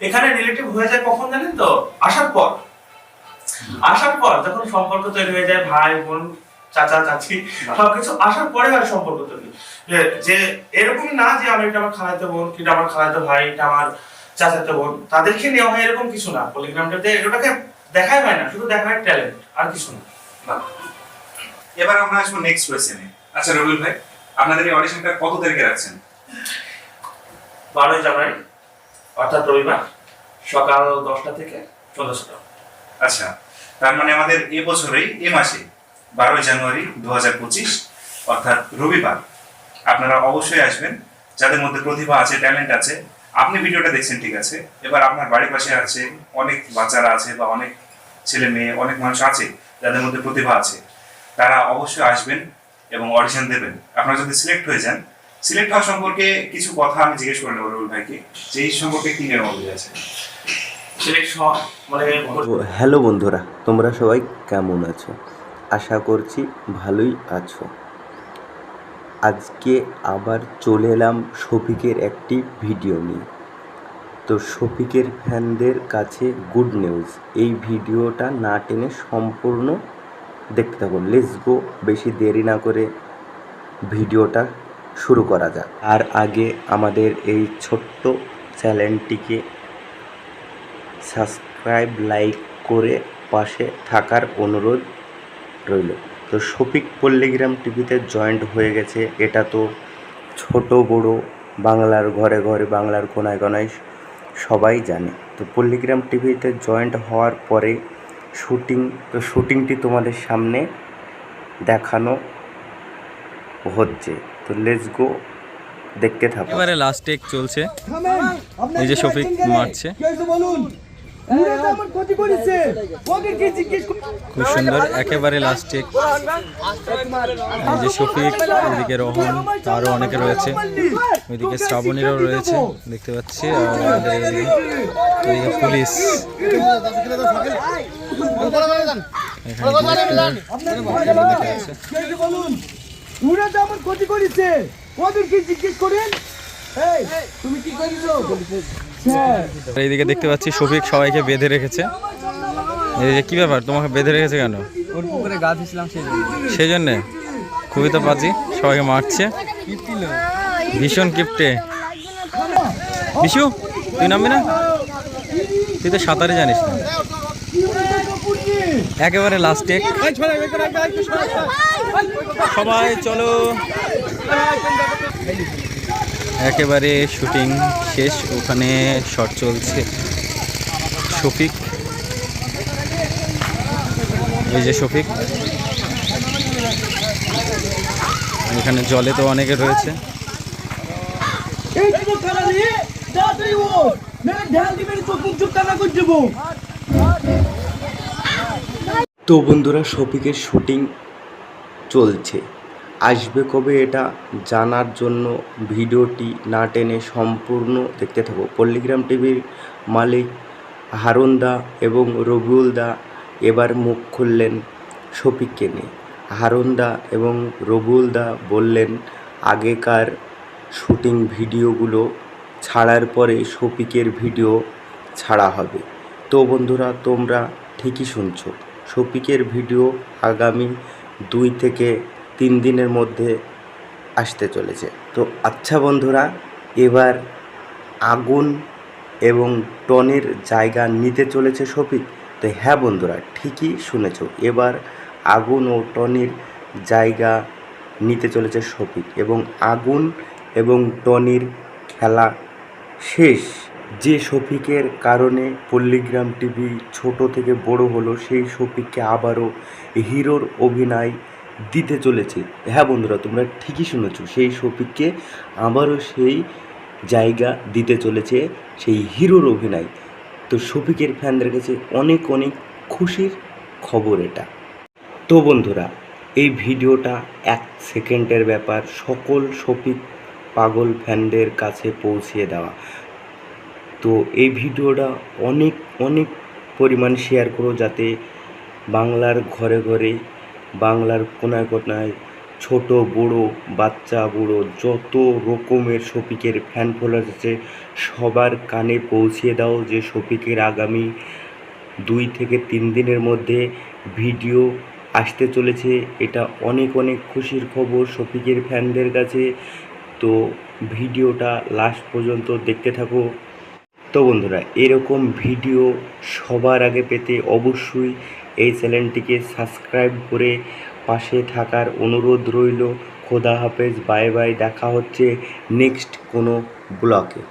এখানে রিলেটিভ হয়ে যায় কখন জানেন তো? আসার পর। আসার পর যখন সম্পর্ক তৈরি হয়ে যায় ভাই বোন চাচা চাচি সবকিছু আসার পরে হয় সম্পর্ক তৈরি। যে- এরকম না যে আমি এটা আমার খালাতে বোন কিটা আমার খালাতে ভাই এটা আমার চাচাতে বোন তাদেরকে নেওয়া হয় এরকম কিছু না। পলিগ্রামটাতে এটাকে দেখাই হয় না শুধু দেখায় ট্যালেন্ট আর কিছু না। এবার আমরা আসব নেক্সট কোয়েশ্চেনে আচ্ছা রবিউল ভাই আপনাদের এই অডিশনটা কত তারিখে রাখছেন? বারোই জানুয়ারি। অর্থাৎ রবিবার সকাল দশটা থেকে চোদ্দশটা আচ্ছা তার মানে আমাদের এ বছরেই, এ মাসে বারোই জানুয়ারি দু হাজার পঁচিশ, অর্থাৎ রবিবার, আপনারা অবশ্যই আসবেন। যাদের মধ্যে প্রতিভা আছে, ট্যালেন্ট আছে, আপনি ভিডিওটা দেখছেন, ঠিক আছে। এবার আপনার বাড়ির পাশে আছে অনেক বাচ্চারা আছে বা অনেক ছেলে মেয়ে, অনেক মানুষ আছে যাদের মধ্যে প্রতিভা আছে, তারা অবশ্যই আসবেন এবং অডিশন দেবেন। আপনারা যদি সিলেক্ট হয়ে যান সিলেক্ট হওয়া সম্পর্কে কিছু কথা আমি জিজ্ঞেস করে নেব রবিউল ভাইকে যে এই সম্পর্কে কি নিয়ম আছে? মানে হ্যালো বন্ধুরা তোমরা সবাই কেমন আছো? আশা করছি ভালোই আছো। আজকে আবার চলে এলাম শফিকের একটি ভিডিও নিয়ে। তো শফিকের ফ্যানদের কাছে গুড নিউজ এই ভিডিওটা না টেনে সম্পূর্ণ দেখতে থাকুন। লেটস গো বেশি দেরি না করে ভিডিওটা শুরু করা যাক। আর আগে আমাদের এই ছোট্ট চ্যানেলটিকে সাবস্ক্রাইব, লাইক করে পাশে থাকার অনুরোধ রইল। তো শফিক পল্লীগ্রাম টিভিতে জয়েন্ট হয়ে গেছে। এটা তো ছোট, বড়, বাংলার ঘরে ঘরে, বাংলার কোনায় কোনায় সবাই জানে। তো পল্লীগ্রাম টিভিতে জয়েন্ট হওয়ার পরে শুটিং, তো শুটিংটি তোমাদের সামনে দেখানো হচ্ছে। তো লেটস গো দেখতে থাকো। এবারে লাস্ট টেক চলছে। এই যে শফিক মারছে। খুব সুন্দর, একেবারে লাস্ট যে শফিক এদিকে রহন আরও অনেকে রয়েছে। ওইদিকে শ্রাবণীরও রয়েছে, দেখতে পাচ্ছি, আর এদিকে পুলিশ। এখানে ওরা তো আমার ক্ষতি করেছে ওদেরকে জিজ্ঞেস করেন তুমি কি করেছ এইদিকে দেখতে পাচ্ছি শফিক সবাইকে বেঁধে রেখেছে এই কি ব্যাপার তোমাকে বেঁধে রেখেছে কেন ওর পুকুরে গা দিয়েছিলাম সেই জন্যে খুবই তো পাজি সবাইকে মারছে ভীষণ কিপটে বিশু তুই নামবি না তুই তো সাঁতারে জানিস না একেবারে লাস্ট সবাই চলো। একেবারে শুটিং শেষ, ওখানে শট চলছে। শফিক। এই যে শফিক। এখানে জলে তো অনেকে রয়েছে। তো বন্ধুরা, শফিকের শুটিং চলছে। আসবে কবে এটা জানার জন্য ভিডিওটি না টেনে সম্পূর্ণ দেখতে থাকো। পল্লীগ্রাম টিভির মালিক হারুন দা এবং রবিউল দা এবার মুখ খুললেন শফিককে নিয়ে। হারুন দা এবং রবিউল দা বললেন, আগেকার শুটিং ভিডিওগুলো ছাড়ার পরে শফিকের ভিডিও ছাড়া হবে। তো বন্ধুরা, তোমরা ঠিকই শুনছো। শফিকের ভিডিও আগামী দুই থেকে তিন দিনের মধ্যে আসতে চলেছে। তো আচ্ছা বন্ধুরা, এবার আগুন এবং টনের জায়গা নিতে চলেছে শফিক। তো হ্যাঁ বন্ধুরা, ঠিকই শুনেছ, এবার আগুন ও টনির জায়গা নিতে চলেছে শফিক এবং আগুন এবং টনির খেলা শেষ। যে শফিকের কারণে পল্লীগ্রাম টিভি ছোট থেকে বড় হলো, সেই শফিককে আবারও হিরোর অভিনয় দিতে চলেছে। হ্যাঁ বন্ধুরা, তোমরা ঠিকই শুনেছো, সেই শফিককে আবারও সেই জায়গা দিতে চলেছে সেই হিরোর অভিনয়। তো শফিকের ফ্যানদের কাছে অনেক অনেক খুশির খবর এটা। তো বন্ধুরা, এই ভিডিওটা এক সেকেন্ডের ব্যাপার সকল শফিক পাগল ফ্যানদের কাছে পৌঁছিয়ে দেওয়া। তো এই ভিডিওটা অনেক অনেক পরিমাণ শেয়ার করো যাতে বাংলার ঘরে ঘরে, বাংলার কোনায় কোনায় ছোট, বড়, বাচ্চা, বুড়ো যত রকমের শফিকের ফ্যান ফলোয়ার আছে, সবার কানে পৌঁছিয়ে দাও যে শফিকের আগামী দুই থেকে তিন দিনের মধ্যে ভিডিও আসতে চলেছে। এটা অনেক অনেক খুশির খবর শফিকের ফ্যানদের কাছে। তো ভিডিওটা লাস্ট পর্যন্ত দেখতে থাকো। তো বন্ধুরা, এরকম ভিডিও সবার আগে পেতে অবশ্যই এই চ্যানেলটিকে সাবস্ক্রাইব করে পাশে থাকার অনুরোধ রইল। খোদা হাফেজ, বাই বাই, দেখা হচ্ছে নেক্সট কোনো ব্লকে